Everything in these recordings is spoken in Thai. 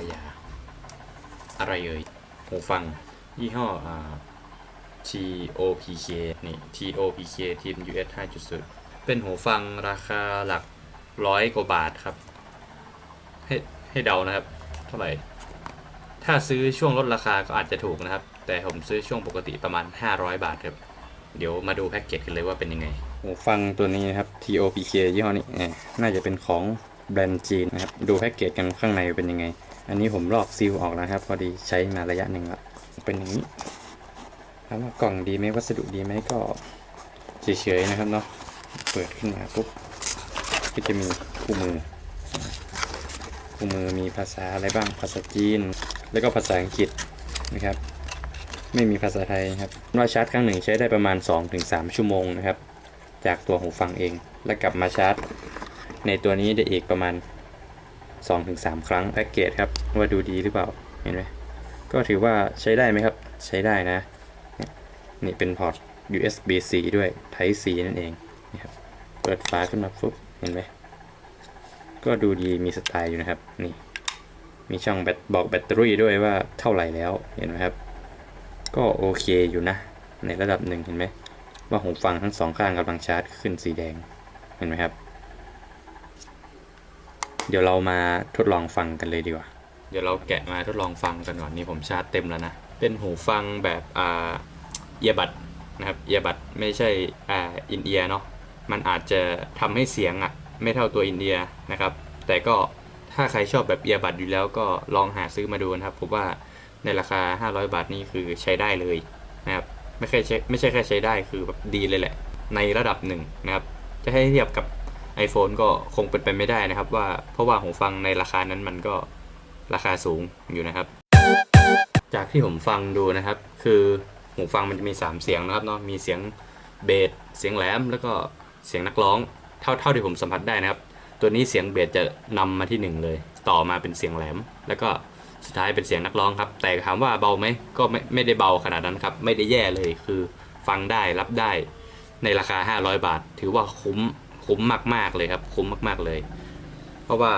ายา อะไรเอ่ยหูฟัง ยี่ห้อ TOPK นี่ TOPK ทีม US 5.0 เป็นหูฟังราคาหลักร้อยกว่าบาทครับ ให้ให้เดานะครับ เท่าไหร่ ถ้าซื้อช่วงลดราคาก็อาจจะถูกนะครับ แต่ผมซื้อช่วงปกติประมาณ 500 บาทครับ เดี๋ยวมาดูแพ็กเกจกันเลยว่าเป็นยังไง หูฟังตัวนี้นะครับ TOPK ยี่ห้อนี้น่าจะเป็นของแบรนด์จีนนะครับ ดูแพ็กเกจกันข้างในเป็นยังไง อันนี้ผมลอกซีลออกแล้วครับ พอดีใช้มาระยะหนึ่งแล้วเป็นอย่างนี้ถามว่ากล่องดีไหมวัสดุดีไหมก็เฉยๆนะครับเนาะเปิดขึ้นมาปุ๊บก็จะมีคู่มือ คู่มือมีภาษาอะไรบ้างภาษาจีน แล้วก็ภาษาอังกฤษนะครับ ไม่มีภาษาไทยครับว่าชาร์จครั้งหนึ่งใช้ได้ประมาณ 2-3 ชั่วโมงนะครับ จากตัวหูฟังเอง แล้วกลับมาชาร์จ ในตัวนี้ได้อีกประมาณ 2-3 ครั้งแพ็กเกจครับว่าดูดีหรือเปล่าเห็นไหมก็ถือว่าใช้ได้ไหมครับ ใช้ได้นะ นี่เป็นพอร์ต USB C ด้วย Type C นั่นเองนี่ครับเปิดฝาขึ้นมาปุ๊บเห็นไหมก็ดูดีมีสไตล์อยู่นะครับ นี่ มีช่องแบตบอกแบตเตอรี่ด้วยว่าเท่าไหร่แล้วเห็นไหมครับ ก็โอเคอยู่นะ ในระดับหนึ่งเห็นไหมว่าหูฟังทั้งสองข้างกำลังชาร์จขึ้นสีแดงเห็นไหมครับ เดี๋ยวเรามาทดลองฟังกันเลยดีกว่า เดี๋ยวเราแกะมาทดลองฟังกันก่อนนี่ผมชาร์จเต็มแล้วนะ เป็นหูฟังแบบอ่าเอียบัดนะครับเอียบัดไม่ใช่อ่าอินเอียเนาะ มันอาจจะทำให้เสียงอะไม่เท่าตัวอินเดียนะครับ แต่ก็ถ้าใครชอบแบบเอียบัดอยู่แล้วก็ลองหาซื้อมาดูนะครับผมว่าในราคา 500 บาทนี่คือใช้ได้เลยนะครับไม่ใช่ใช้ไม่ใช่แค่ใช้ได้คือแบบดีเลยแหละ ในระดับหนึ่งนะครับ จะให้เทียบกับ iPhone ก็คงเป็นไปไม่ได้นะครับ ว่าเพราะว่าหูฟังในราคานั้นมันก็ราคาสูงอยู่นะครับ จากที่ผมฟังดูนะครับ คือหูฟังมันจะมี 3 เสียงนะครับเนาะมีเสียงเบสเสียงแหลม แล้วก็เสียงนักร้องเท่าเท่าที่ผมสัมผัสได้นะครับ ตัวนี้เสียงเบสจะนำมาที่หนึ่งเลย ต่อมาเป็นเสียงแหลม แล้วก็สุดท้ายเป็นเสียงนักร้องครับ แต่ถามว่าเบาไหมก็ไม่ไม่ได้เบาขนาดนั้นครับ ไม่ได้แย่เลยคือฟังได้รับได้ในราคา 500 บาท ถือว่าคุ้ม คุ้มมาก ๆเลยครับ คุ้มมาก ๆเลย เพราะว่า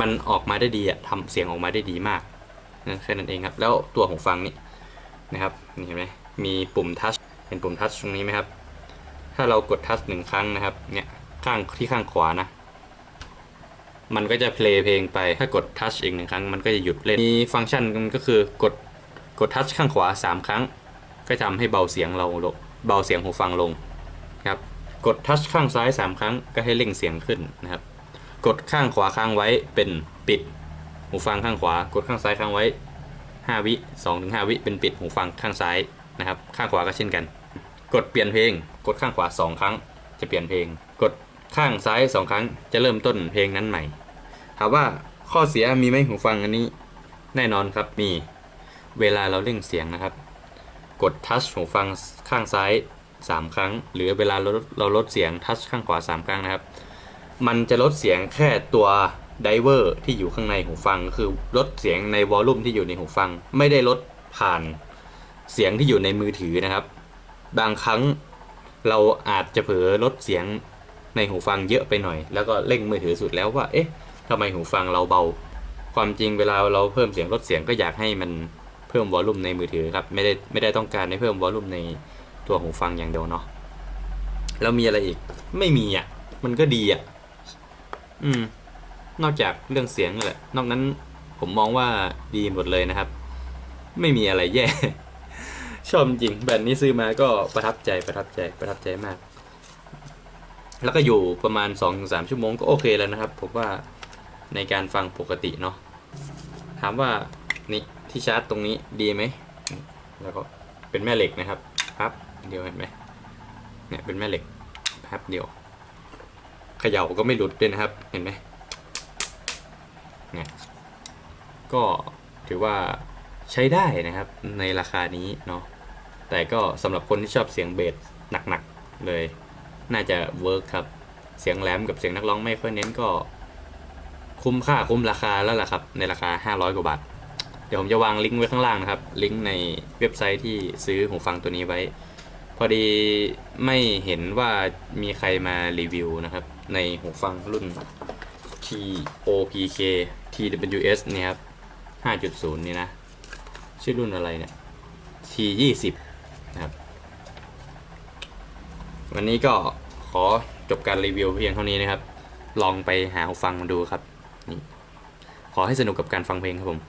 มันออกมาได้ดีอะทำเสียงออกมาได้ดีมากนะแค่นั้นเองครับ แล้วตัวหูฟังนี่นะครับนี่เห็นไหมมีปุ่มทัชเห็นปุ่มทัชตรงนี้ไหมครับ ถ้าเรากดทัชหนึ่งครั้งนะครับ เนี่ยข้างที่ข้างขวานะ มันก็จะเพลย์เพลงไป ถ้ากดทัชอีกหนึ่งครั้ง มันก็จะหยุดเล่น มีฟังก์ชันก็คือกดกดทัชข้างขวา 3 ครั้ง ก็ทำให้เบาเสียงเราลงเบาเสียงหูฟังลงครับ กดทัชข้างซ้าย 3 ครั้งก็ให้เร่งเสียงขึ้นนะครับ กดข้างขวาค้างไว้เป็นปิด หูฟังข้างขวา กดข้างซ้ายค้างไว้ 5 วิ2ถึง5วิเป็นปิดหูฟังข้างซ้ายนะครับ ข้างขวาก็เช่นกัน กดเปลี่ยนเพลง กดข้างขวา 2 ครั้ง จะเปลี่ยนเพลง กดข้างซ้าย 2 ครั้ง จะเริ่มต้นเพลงนั้นใหม่ถามว่าข้อเสียมีไหมหูฟังอันนี้ แน่นอนครับมี เวลาเราเร่งเสียงนะครับ กดทัชหูฟังข้างซ้าย 3 ครั้ง หรือเวลาเราเราลดเสียงทัชข้างขวา 3 ครั้งนะครับ มันจะลดเสียงแค่ตัวไดเวอร์ที่อยู่ข้างในหูฟัง คือลดเสียงในวอลลุ่มที่อยู่ในหูฟัง ไม่ได้ลดผ่านเสียงที่อยู่ในมือถือนะครับ บางครั้งเราอาจจะเผลอลดเสียงในหูฟังเยอะไปหน่อย แล้วก็เร่งมือถือสุดแล้วว่า เอ๊ะทำไมหูฟังเราเบา ความจริงเวลาเราเพิ่มเสียงลดเสียงก็อยากให้มันเพิ่มวอลลุ่มในมือถือครับ ไม่ได้ไม่ได้ต้องการให้เพิ่มวอลลุ่มใน ตัวหูฟังอย่างเดียวเนาะแล้วมีอะไรอีก ไม่มีอะ มันก็ดีอะ อืม นอกจากเรื่องเสียงนั่แหละ นอกนั้นผมมองว่าดีหมดเลยนะครับ ไม่มีอะไรแย่ ชอบจริงแบรนด์นี้ซื้อมาก็ประทับใจประทับใจประทับใจมาก แล้วก็อยู่ประมาณ 2-3 ชั่วโมงก็โอเคแล้วนะครับ ผมว่าในการฟังปกติเนาะถามว่านี่ที่ชาร์จตรงนี้ดีไหมแล้วก็เป็นแม่เหล็กนะครับครับ เดียวเห็นไหมเนี่ยเป็นแม่เหล็กพับเดียวเขย่าก็ไม่หลุดด้วยนะครับเห็นไหมเนี่ยก็ถือว่าใช้ได้นะครับในราคานี้เนาะแต่ก็สำหรับคนที่ชอบเสียงเบสหนักๆเลย น่าจะเวิร์กครับเสียงแหลมกับเสียงนักร้องไม่ค่อยเน้นก็ คุ้มค่าคุ้มราคาแล้วล่ะครับ ในราคา 500 กว่าบาท เดี๋ยวผมจะวางลิงก์ไว้ข้างล่างนะครับ ลิงก์ในเว็บไซต์ที่ซื้อหูฟังตัวนี้ไว้ พอดีไม่เห็นว่ามีใครมารีวิวนะครับ ในหูฟังรุ่น TOPK TWS เนี่ยครับ 5.0 นี่นะ ชื่อรุ่นอะไรเนี่ย T20 นะครับ วันนี้ก็ขอจบการรีวิวเพียงเท่านี้นะครับ ลองไปหาหูฟังมาดูครับนี่ขอให้สนุกกับการฟังเพลงครับผม